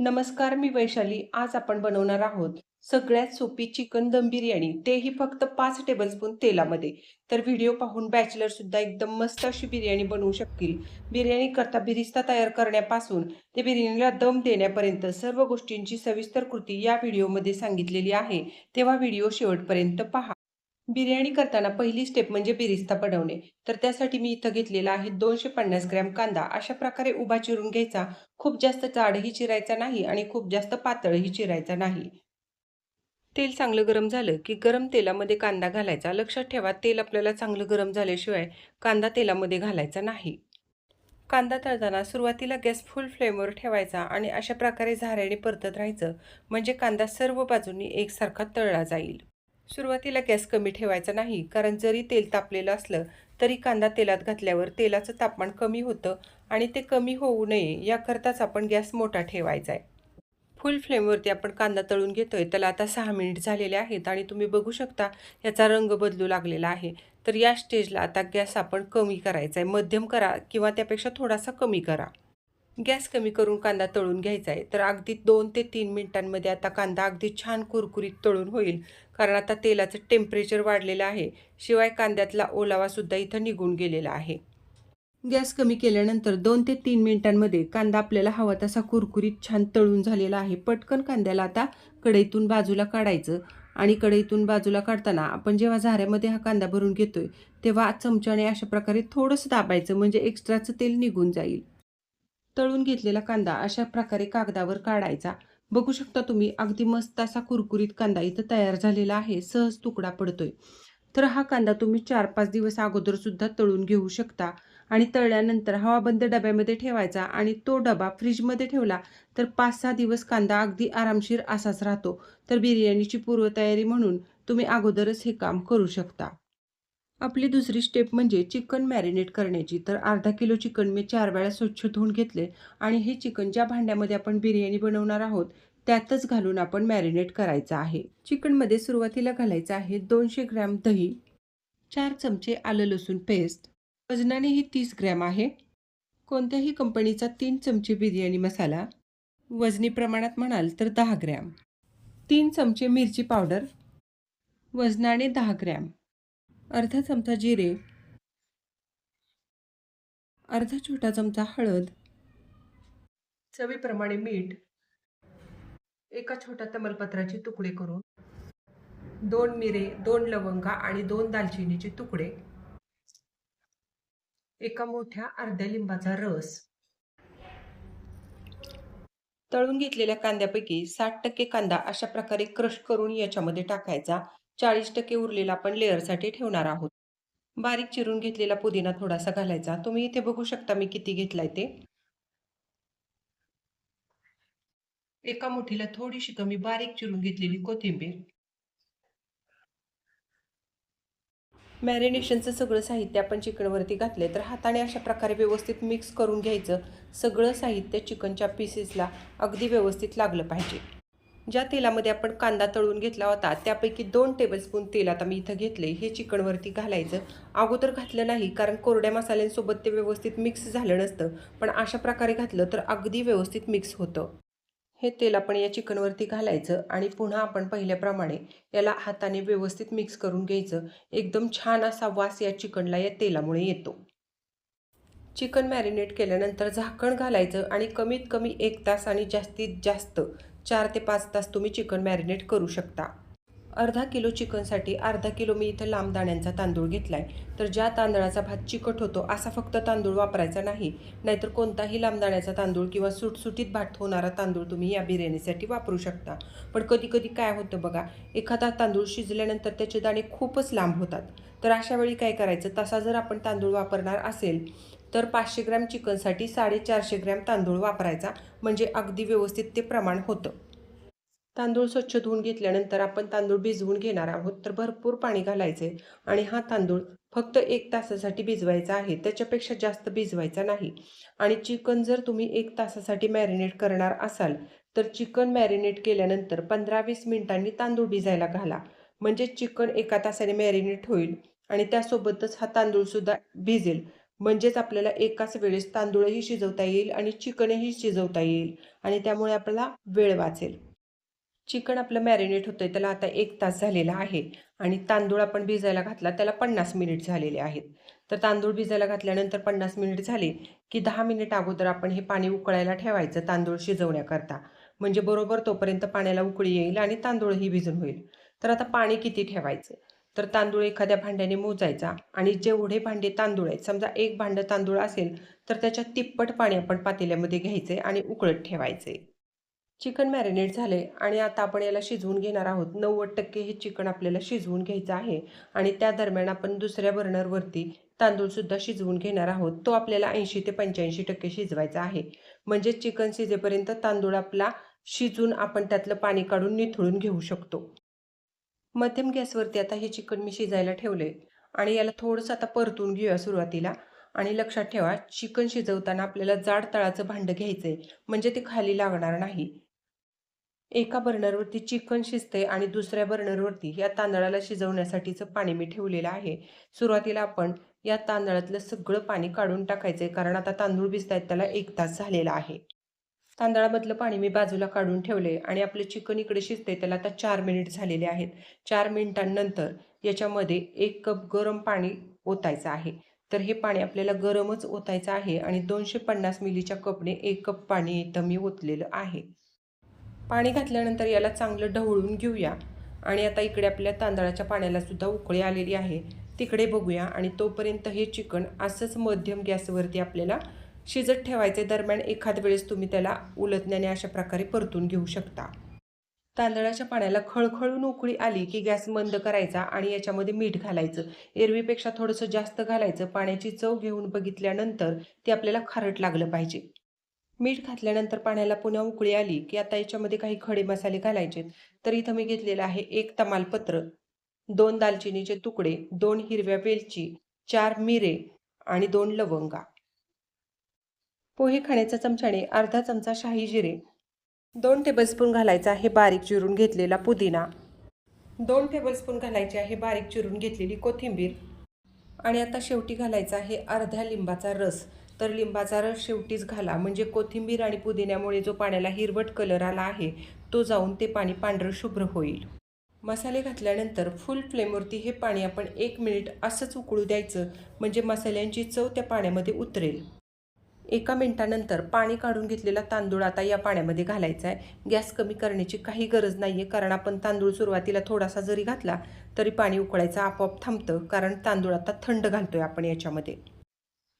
नमस्कार मी वैशाली. आज आपण बनवणार आहोत सगळ्यात सोपी चिकन दम बिर्याणी. तेही फक्त पाच टेबलस्पून तेलामध्ये. तर व्हिडिओ पाहून बॅचलर सुद्धा एकदम मस्त अशी बिर्याणी बनवू शकतील. बिर्याणी करता बिरिस्ता तयार करण्यापासून ते बिर्याणीला दम देण्यापर्यंत सर्व गोष्टींची सविस्तर कृती या व्हिडिओमध्ये सांगितलेली आहे. तेव्हा व्हिडिओ शेवटपर्यंत पहा. बिर्याणी करताना पहिली स्टेप म्हणजे बिरिस्ता बनवणे. तर त्यासाठी मी इथं घेतलेला आहे दोनशे पन्नास ग्रॅम कांदा. अशा प्रकारे उभा चिरून घ्यायचा. खूप जास्त जाडही चिरायचा नाही आणि खूप जास्त पातळही चिरायचा नाही. तेल चांगलं गरम झालं की गरम तेलामध्ये कांदा घालायचा. लक्षात ठेवा तेल आपल्याला चांगलं गरम झाल्याशिवाय कांदा तेलामध्ये घालायचा नाही. कांदा तळताना सुरुवातीला गॅस फुल फ्लेमवर ठेवायचा आणि अशा प्रकारे झाऱ्याने परतत राहायचं. म्हणजे कांदा सर्व बाजूंनी एकसारखा तळला जाईल. सुरुवातीला गॅस कमी ठेवायचा नाही कारण जरी तेल तापलेलं असलं तरी कांदा तेलात घातल्यावर तेलाचं तापमान कमी होतं आणि ते कमी होऊ नये याकरताच आपण गॅस मोठा ठेवायचा आहे. फुल फ्लेमवरती आपण कांदा तळून घेतोय त्याला आता सहा मिनिट झालेले आहेत आणि तुम्ही बघू शकता याचा रंग बदलू लागलेला आहे. तर या स्टेजला आता गॅस आपण कमी करायचा आहे. मध्यम करा किंवा त्यापेक्षा थोडासा कमी करा. गॅस कमी करून कांदा तळून घ्यायचा आहे. तर अगदी दोन ते तीन मिनिटांमध्ये आता कांदा अगदी छान कुरकुरीत तळून होईल. कारण आता तेलाचं टेम्परेचर वाढलेलं आहे. शिवाय कांद्यातला ओलावासुद्धा इथं निघून गेलेला आहे. गॅस कमी केल्यानंतर दोन ते तीन मिनिटांमध्ये कांदा आपल्याला हवा तसा कुरकुरीत छान तळून झालेला आहे. पटकन कांद्याला आता कढईतून बाजूला काढायचं. आणि कढईतून बाजूला काढताना आपण जेव्हा झाऱ्यामध्ये हा कांदा भरून घेतोय तेव्हा चमच्याने अशा प्रकारे थोडंसं दाबायचं. म्हणजे एक्स्ट्राचं तेल निघून जाईल. तळून घेतलेला कांदा अशा प्रकारे कागदावर काढायचा. बघू शकता तुम्ही अगदी मस्त असा कुरकुरीत कांदा इथं तयार झालेला आहे सहज तुकडा पडतोय. तर हा कांदा तुम्ही चार पाच दिवस अगोदर सुद्धा तळून घेऊ शकता आणि तळल्यानंतर हवाबंद डब्यामध्ये ठेवायचा आणि तो डबा फ्रीजमध्ये ठेवला तर पाच सहा दिवस कांदा अगदी आरामशीर असाच राहतो. तर बिर्याणीची पूर्वतयारी म्हणून तुम्ही अगोदरच हे काम करू शकता. आपली दुसरी स्टेप म्हणजे चिकन मॅरिनेट करण्याची. तर अर्धा किलो चिकन मी चार वेळा स्वच्छ धुवून घेतले आणि हे चिकन ज्या भांड्यामध्ये आपण बिर्याणी बनवणार आहोत त्यातच घालून आपण मॅरिनेट करायचं आहे. चिकनमध्ये सुरुवातीला घालायचं आहे दोनशे ग्रॅम दही चार चमचे आलं लसूण पेस्ट वजनाने ही तीस ग्रॅम आहे. कोणत्याही कंपनीचा तीन चमचे बिर्याणी मसाला वजनी प्रमाणात म्हणाल तर दहा ग्रॅम. तीन चमचे मिरची पावडर वजनाने दहा ग्रॅम. अर्धा चमचा जिरे अर्धा छोटा चमचा हळद चवीप्रमाणे मीठ एका छोट्या तमलपत्राचे तुकडे करून दोन मिरे दोन लवंगा आणि दोन दालचिनीचे तुकडे एका मोठ्या अर्ध्या लिंबाचा रस. तळून घेतलेल्या कांद्यापैकी साठ टक्के कांदा अशा प्रकारे क्रश करून याच्यामध्ये टाकायचा. चाळीस टक्के उरलेला आपण लेअरसाठी ठेवणार आहोत. बारीक चिरून घेतलेला पुदिना थोडासा घालायचा. तुम्ही इथे बघू शकता मी किती घेतलाय ते. एका मुठीला थोडीशी कमी बारीक चिरून घेतलेली कोथिंबीर. मॅरिनेशनचं सगळं साहित्य आपण चिकनवरती घातले तर हाताने अशा प्रकारे व्यवस्थित मिक्स करून घ्यायचं. सगळं साहित्य चिकनच्या पीसेसला अगदी व्यवस्थित लागलं पाहिजे. ज्या तेलामध्ये आपण कांदा तळून घेतला होता त्यापैकी दोन टेबलस्पून तेल आता मी इथं घेतले हे चिकनवरती घालायचं. अगोदर घातलं नाही कारण कोरड्या मसाल्यांसोबत ते व्यवस्थित मिक्स झालं नसतं. पण अशा प्रकारे घातलं तर अगदी व्यवस्थित मिक्स होतं. हे तेल आपण या चिकनवरती घालायचं आणि पुन्हा आपण पहिल्याप्रमाणे याला हाताने व्यवस्थित मिक्स करून घ्यायचं. एकदम छान असा वास या चिकनला या तेलामुळे येतो. चिकन मॅरिनेट केल्यानंतर झाकण घालायचं आणि कमीत कमी एक तास आणि जास्तीत जास्त चार ते पाच तास तुम्ही चिकन मॅरिनेट करू शकता. अर्धा किलो चिकनसाठी अर्धा किलो मी इथं लांब दाण्यांचा तांदूळ घेतला आहे तर ज्या तांदळाचा भात चिकट होतो असा फक्त तांदूळ वापरायचा नाही. नाहीतर कोणताही लांब दाण्याचा तांदूळ किंवा सुटसुटीत भात होणारा तांदूळ तुम्ही या बिर्याणीसाठी वापरू शकता. पण कधीकधी काय होतं बघा एखादा तांदूळ शिजल्यानंतर त्याचे दाणे खूपच लांब होतात. तर अशा वेळी काय करायचं? तसा जर आपण तांदूळ वापरणार असेल तर पाचशे ग्रॅम चिकनसाठी साडेचारशे ग्रॅम तांदूळ वापरायचा. म्हणजे अगदी व्यवस्थित ते प्रमाण होतं. तांदूळ स्वच्छ धुवून घेतल्यानंतर आपण तांदूळ भिजवून घेणार आहोत. तर भरपूर पाणी घालायचे आणि हा तांदूळ फक्त एक तासासाठी भिजवायचा आहे. त्याच्यापेक्षा जास्त भिजवायचा नाही. आणि चिकन जर तुम्ही एक तासासाठी मॅरिनेट करणार असाल तर चिकन मॅरिनेट केल्यानंतर पंधरा वीस मिनिटांनी तांदूळ भिजायला घाला. म्हणजे चिकन एका तासाने मॅरिनेट होईल आणि त्यासोबतच हा तांदूळसुद्धा भिजेल. म्हणजेच आपल्याला एकाच वेळेस तांदूळही शिजवता येईल आणि चिकनही शिजवता येईल आणि त्यामुळे आपल्याला वेळ वाचेल. चिकन आपलं मॅरिनेट होतं आहे त्याला आता एक तास झालेला आहे आणि तांदूळ आपण भिजायला घातला त्याला पन्नास मिनिट झालेले आहेत. तर तांदूळ भिजायला घातल्यानंतर पन्नास मिनिट झाले की दहा मिनिट अगोदर आपण हे पाणी उकळायला ठेवायचं तांदूळ शिजवण्याकरता. म्हणजे बरोबर तोपर्यंत पाण्याला उकळी येईल आणि तांदूळही भिजून होईल. तर आता पाणी किती ठेवायचं? तर तांदूळ एखाद्या भांड्याने मोजायचा आणि जेवढे भांडे तांदूळ आहेत समजा एक भांडं तांदूळ असेल तर त्याच्या तिप्पट पाणी आपण पातेल्यामध्ये घ्यायचे आणि उकळत ठेवायचे. चिकन मॅरिनेट झाले आणि आता आपण याला शिजवून घेणार आहोत. नव्वद टक्के हे चिकन आपल्याला शिजवून घ्यायचं आहे आणि त्या दरम्यान आपण दुसऱ्या बर्नरवरती तांदूळसुद्धा शिजवून घेणार आहोत. तो आपल्याला ऐंशी ते पंच्याऐंशी टक्के शिजवायचा आहे. म्हणजे चिकन शिजेपर्यंत तांदूळ आपला शिजून आपण त्यातलं पाणी काढून निथळून घेऊ शकतो. मध्यम गॅसवरती आता हे चिकन मी शिजायला ठेवले. आणि याला थोडंसं आता परतून घेऊया सुरुवातीला. आणि लक्षात ठेवा चिकन शिजवताना आपल्याला जाड तळाचं भांडं घ्यायचं आहे म्हणजे ते खाली लागणार नाही. एका बर्नरवरती चिकन शिजते आणि दुसऱ्या बर्नरवरती या तांदळाला शिजवण्यासाठीचं पाणी मी ठेवलेलं आहे. सुरुवातीला आपण या तांदळातलं सगळं पाणी काढून टाकायचं आहे कारण आता तांदूळ भिजत आहेत त्याला एक तास झालेला आहे. तांदळामधलं पाणी मी बाजूला काढून ठेवले आणि आपलं चिकन इकडे शिजते त्याला आता चार मिनिट झालेले आहेत. चार मिनिटांनंतर याच्यामध्ये एक कप गरम पाणी ओतायचं आहे. तर हे पाणी आपल्याला गरमच ओतायचं आहे आणि दोनशे पन्नास मिलीच्या कपने एक कप पाणी इथं मी ओतलेलं आहे. पाणी घातल्यानंतर याला चांगलं ढवळून घेऊया. आणि आता इकडे आपल्या तांदळाच्या पाण्याला सुद्धा उकळी आलेली आहे. तिकडे बघूया आणि तोपर्यंत हे चिकन असंच मध्यम गॅसवरती आपल्याला शिजत ठेवायचे दरम्यान एखाद वेळेस तुम्ही त्याला उलटण्याने अशा प्रकारे परतून घेऊ शकता. तांदळाच्या पाण्याला खळखळून उकळी आली की गॅस बंद करायचा आणि याच्यामध्ये मीठ घालायचं. एरवीपेक्षा थोडंसं जास्त घालायचं. पाण्याची चव घेऊन बघितल्यानंतर ते आपल्याला खारट लागलं पाहिजे. मीठ घातल्यानंतर पाण्याला पुन्हा उकळी आली की आता याच्यामध्ये काही खडे मसाले घालायचे तर इथं मी घेतलेलं आहे एक तमालपत्र दोन दालचिनीचे तुकडे दोन हिरव्या वेलची चार मिरे आणि दोन लवंगा. पोहे खाण्याच्या चमच्याने अर्धा चमचा शाही जिरे दोन टेबलस्पून घालायचा आहे बारीक चिरून घेतलेला पुदिना दोन टेबलस्पून घालायचे आहे बारीक चिरून घेतलेली कोथिंबीर आणि आता शेवटी घालायचा आहे अर्ध्या लिंबाचा रस. तर लिंबाचा रस शेवटीच घाला म्हणजे कोथिंबीर आणि पुदिन्यामुळे जो पाण्याला हिरवट कलर आला आहे तो जाऊन ते पाणी पांढरं शुभ्र होईल. मसाले घातल्यानंतर फुल फ्लेमवरती हे पाणी आपण एक मिनिट असंच उकळू द्यायचं म्हणजे मसाल्यांची चव त्या पाण्यामध्ये उतरेल. एका मिनिटानंतर पाणी काढून घेतलेला तांदूळ आता या पाण्यामध्ये घालायचा आहे गॅस कमी करण्याची काही गरज नाही आहे कारण आपण तांदूळ सुरुवातीला थोडासा जरी घातला तरी पाणी उकळायचं आपोआप थांबतं कारण तांदूळ आता थंड घालतोय आपण याच्यामध्ये.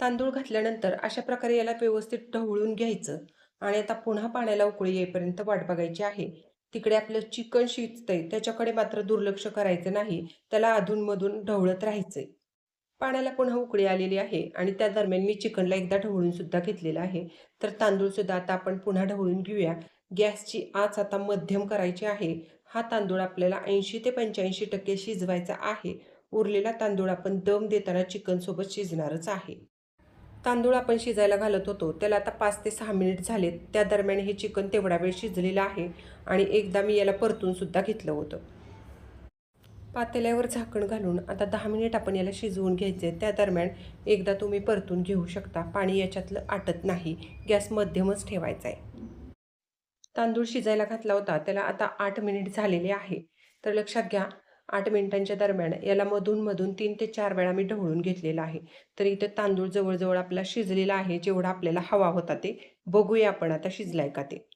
तांदूळ घातल्यानंतर अशा प्रकारे याला व्यवस्थित ढवळून घ्यायचं आणि आता पुन्हा पाण्याला उकळी येईपर्यंत वाट बघायची आहे. तिकडे आपलं चिकन शिजतंय त्याच्याकडे मात्र दुर्लक्ष करायचं नाही त्याला अधूनमधून ढवळत राहायचंय. पाण्याला पुन्हा उकळी आलेली आहे आणि त्या दरम्यान मी चिकनला एकदा ढवळून सुद्धा घेतलेलं आहे. तर तांदूळसुद्धा आता आपण पुन्हा ढवळून घेऊया. गॅसची आच आता मध्यम करायची आहे. हा तांदूळ आपल्याला ऐंशी ते पंच्याऐंशी टक्के शिजवायचा आहे. उरलेला तांदूळ आपण दम देताना चिकनसोबत शिजणारच आहे. तांदूळ आपण शिजायला घालत होतो. त्याला आता पाच ते सहा मिनिट झालेत. त्या दरम्यान हे चिकन तेवढा वेळ शिजलेलं आहे आणि एकदा मी याला परतून सुद्धा घेतलं होतं. पातेल्यावर झाकण घालून आता दहा मिनिट आपण याला शिजवून घ्यायचे. त्या दरम्यान एकदा तुम्ही परतून घेऊ शकता. पाणी याच्यातलं आटत नाही. गॅस मध्यमच ठेवायचा आहे. तांदूळ शिजायला घातला होता. त्याला आता आठ मिनिट झालेले आहे. तर लक्षात घ्या आठ मिनिटांच्या दरम्यान याला मधून मधून तीन ते चार वेळा मी ढवळून घेतलेला आहे. तर इथं तांदूळ जवळजवळ आपला शिजलेला आहे. जेवढा आपल्याला हवा होता ते. बघूया आपण आता शिजलाय का ते.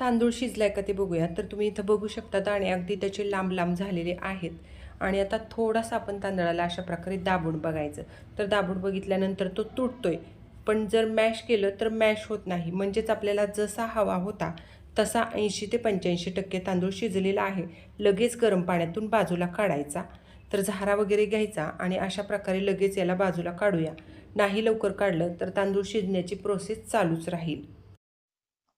तांदूळ शिजलाय का ते बघूया तर तुम्ही इथं बघू शकता दाणे अगदी त्याचे लांब लांब झालेले आहेत. आणि आता थोडासा आपण तांदळाला अशा प्रकारे दाबून बघायचं. तर दाबून बघितल्यानंतर तो तुटतोय. पण जर मॅश केलं तर मॅश होत नाही. म्हणजेच आपल्याला जसा हवा होता तसा ऐंशी ते पंच्याऐंशी टक्के तांदूळ शिजलेला आहे. लगेच गरम पाण्यातून बाजूला काढायचा. तर झारा वगैरे घ्यायचा आणि अशा प्रकारे लगेच याला बाजूला काढूया. नाही लवकर काढलं तर तांदूळ शिजण्याची प्रोसेस चालूच राहील.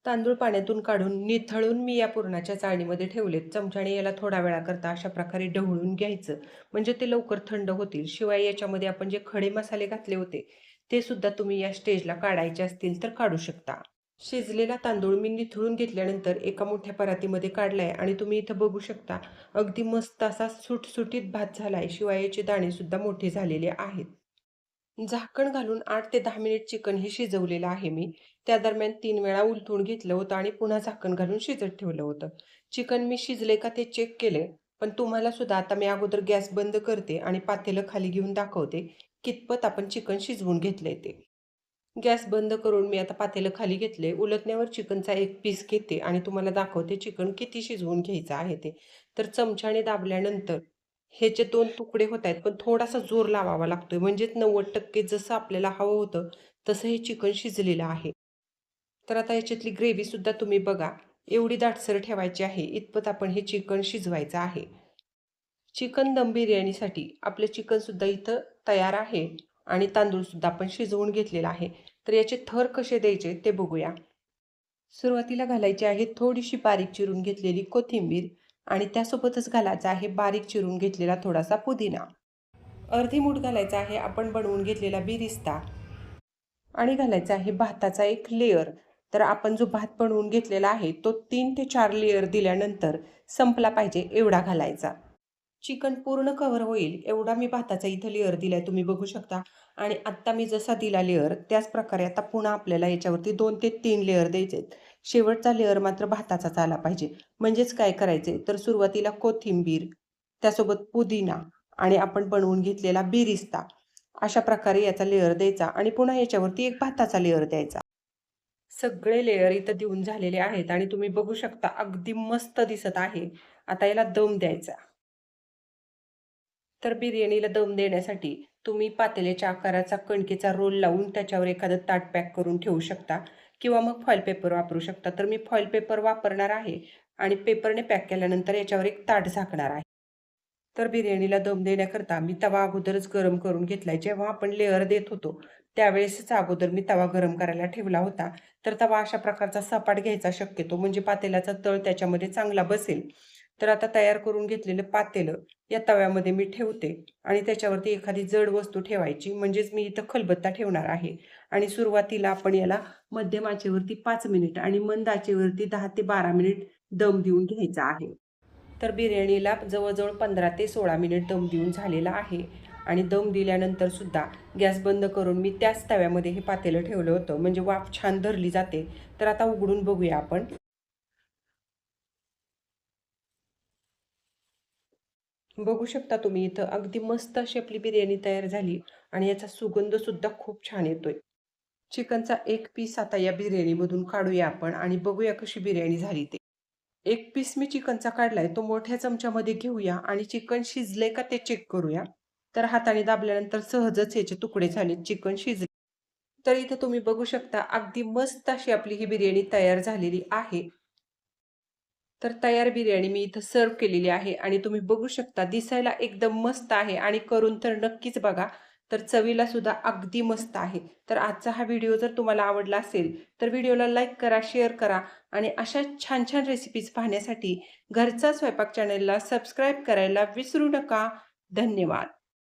तांदूळ पाण्यातून काढून निथळून मी या पुरणाच्या चाळणीमध्ये ठेवलेत. चमच्याने याला थोडा वेळाकरता अशा प्रकारे ढवळून घ्यायचं. म्हणजे ते लवकर थंड होतील. शिवाय याच्यामध्ये आपण जे खडे मसाले घातले होते ते सुद्धा तुम्ही या स्टेजला काढायचे असतील तर काढू शकता. शिजलेला तांदूळ मी निथळून घेतल्यानंतर एका मोठ्या परातीमध्ये काढलाय आणि तुम्ही इथं बघू शकता अगदी मस्त असा सुटसुटीत भात झालाय. शिवाय याचे दाणे सुद्धा मोठे झालेले आहेत. झाकण घालून आठ ते दहा मिनिट चिकन हे शिजवलेलं आहे मी. त्या दरम्यान तीन वेळा उलथून घेतलं होतं आणि पुन्हा झाकण घालून शिजत ठेवलं होतं. चिकन मी शिजले का ते चेक केले पण तुम्हाला सुद्धा आता मी अगोदर गॅस बंद करते आणि पातेलं खाली घेऊन दाखवते कितपत आपण चिकन शिजवून घेतलंय ते. गॅस बंद करून मी आता पातेलं खाली घेतले उलटण्यावर चिकनचा एक पीस घेते आणि तुम्हाला दाखवते चिकन किती शिजवून घ्यायचं आहे ते. तर चमच्याने दाबल्यानंतर ह्याचे दोन तुकडे होत आहेत पण थोडासा जोर लावावा लागतोय. म्हणजेच नव्वद टक्के जसं आपल्याला हवं होतं तसं हे चिकन शिजलेलं आहे. तर आता याच्यातली ग्रेव्हीसुद्धा तुम्ही बघा. एवढी दाटसर ठेवायची आहे. इतपत आपण हे चिकन शिजवायचं आहे. चिकन दम बिर्याणीसाठी आपलं चिकनसुद्धा इथं तयार आहे आणि तांदूळसुद्धा आपण शिजवून घेतलेला आहे. तर याचे थर कसे द्यायचे ते बघूया. सुरुवातीला घालायची आहे थोडीशी बारीक चिरून घेतलेली कोथिंबीर. आणि त्यासोबतच घालायचा आहे बारीक चिरून घेतलेला थोडासा पुदिना. अर्धी मूठ घालायचा आहे आपण बनवून घेतलेला बिरिस्ता. आणि घालायचा आहे भाताचा एक लेअर तर आपण जो भात बनवून घेतलेला आहे तो तीन ते चार लेअर दिल्यानंतर संपला पाहिजे एवढा घालायचा. चिकन पूर्ण कव्हर होईल एवढा मी भाताचा इथं लेअर दिला आहे तुम्ही बघू शकता. आणि आत्ता मी जसा दिला लेअर त्याच प्रकारे आता पुन्हा आपल्याला याच्यावरती दोन ते तीन लेअर द्यायचे आहेत शेवटचा लेअर मात्र भाताचाच आला पाहिजे. म्हणजेच काय करायचे? तर सुरुवातीला कोथिंबीर त्यासोबत पुदिना आणि आपण बनवून घेतलेला बिरिस्ता अशा प्रकारे याचा लेअर द्यायचा आणि पुन्हा याच्यावरती एक भाताचा लेअर द्यायचा. सगळे लेअर इथं देऊन झालेले आहेत आणि तुम्ही बघू शकता अगदी मस्त दिसत आहे. आता याला दम द्यायचा. तर बिर्याणीला दम देण्यासाठी तुम्ही पातेल्याच्या आकाराचा कणकेचा रोल लावून त्याच्यावर एखादं ताट पॅक करून ठेवू शकता किंवा मग फॉईल पेपर वापरू शकता. तर मी फॉईल पेपर वापरणार आहे आणि पेपरने पॅक केल्यानंतर याच्यावर एक ताट झाकणार आहे. तर बिर्याणीला दम देण्याकरता मी तवा अगोदरच गरम करून घेतलाय. जेव्हा आपण लेअर देत होतो त्यावेळेसच अगोदर मी तवा गरम करायला ठेवला होता. तर तवा अशा प्रकारचा सपाट घ्यायचा शक्यतो. म्हणजे पातेल्याचा तळ त्याच्यामध्ये चांगला बसेल. तर आता तयार करून घेतलेलं पातेलं या तव्यामध्ये मी ठेवते आणि त्याच्यावरती एखादी जड वस्तू ठेवायची. म्हणजेच मी इथं खलबत्ता ठेवणार आहे. आणि सुरुवातीला आपण याला मध्यम आचेवरती पाच मिनिट आणि मंद आचेवरती दहा ते बारा मिनिट दम देऊन घ्यायचा आहे. तर बिर्याणीला जवळजवळ पंधरा ते सोळा मिनिट दम देऊन झालेला आहे. आणि दम दिल्यानंतर सुद्धा गॅस बंद करून मी त्याच तव्यामध्ये हे पातेलं ठेवलं होतं. म्हणजे वाफ छान धरली जाते. तर आता उघडून बघूया आपण. बघू शकता तुम्ही इथं. अगदी मस्त अशी आपली बिर्याणी तयार झाली आणि याचा सुगंध सुद्धा खूप छान येतोय. चिकनचा एक पीस आता या बिर्याणीमधून काढूया आपण आणि बघूया कशी बिर्याणी झाली ते. एक पीस मी चिकनचा काढलाय तो मोठ्या चमच्यामध्ये घेऊया आणि चिकन शिजले का ते चेक करूया. तर हाताने दाबल्यानंतर सहजच याचे तुकडे झाले चिकन शिजले. तर इथं तुम्ही बघू शकता अगदी मस्त अशी आपली ही बिर्याणी तयार झालेली आहे. तर तयार बिर्याणी मी इथं सर्व केलेली आहे आणि तुम्ही बघू शकता दिसायला एकदम मस्त आहे आणि करून तर नक्कीच बघा तर चवीला सुद्धा अगदी मस्त आहे. तर आजचा हा व्हिडिओ जर तुम्हाला आवडला असेल तर व्हिडिओला लाईक करा शेअर करा आणि अशा छान छान रेसिपीज पाहण्यासाठी घरचा स्वयंपाक चॅनलला सबस्क्राईब करायला विसरू नका. धन्यवाद.